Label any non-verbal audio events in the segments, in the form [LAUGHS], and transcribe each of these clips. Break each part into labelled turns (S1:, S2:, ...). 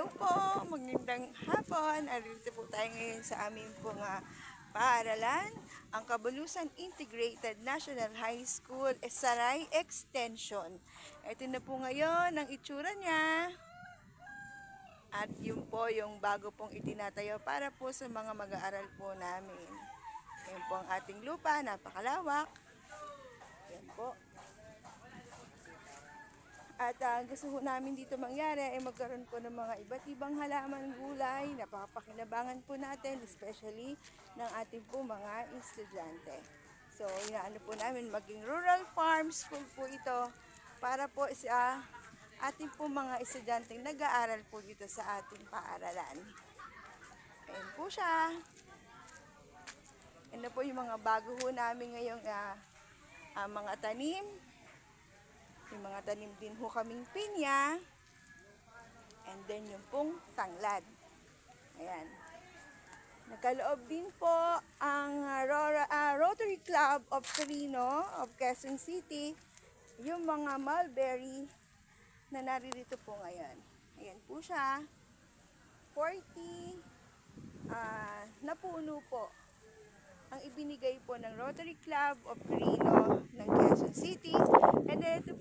S1: Hello po, magandang hapon. Arito po tayo ngayon sa aming pong ah, paaralan, ang Kabulusan Integrated National High School Saray Extension. Ito na po ngayon ang itsura niya. At yun po yung bago pong itinatayo para po sa mga mag-aaral po namin. Yan po ang ating lupa, napakalawak. Yan po. At ah, gusto po namin dito mangyari ay magkaroon po ng mga iba't ibang halaman gulay na papakinabangan po natin, especially ng ating po mga estudyante. So, inaano po namin maging rural farm school po ito para po sa ating po mga estudyante nag-aaral po dito sa ating paaralan. Ayan po siya. Na po yung mga bago ho namin ngayong ah, ah, mga tanim. Yung mga tanim din ho kaming pinya. And then yung pong tanglad. Ayan. Nagkaloob din po ang ah, Rora- ah, Rotary Club of Torino of Quezon City. Yung mga mulberry na naririto po ngayon. Ayan po siya. 40 ah, na puno po ang ibinigay po ng Rotary Club of Quirino ng Quezon City. And ito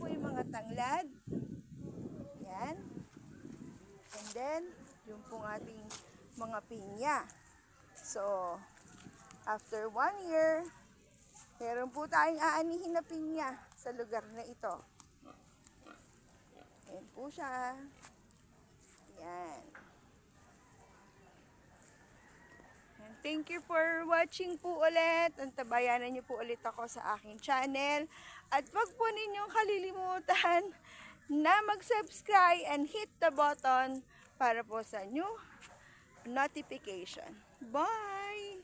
S1: tanglad. Yan. And then, yung pong ating mga pinya. So, after one year, meron po tayong aanihin na pinya sa lugar na ito. Ayan po siya. Yan. And Thank you for watching po ulit. Antabayanan niyo po ulit ako sa aking channel. At wag po ninyong kalilimutan [LAUGHS] na mag-subscribe and hit the button para po sa new notification. Bye!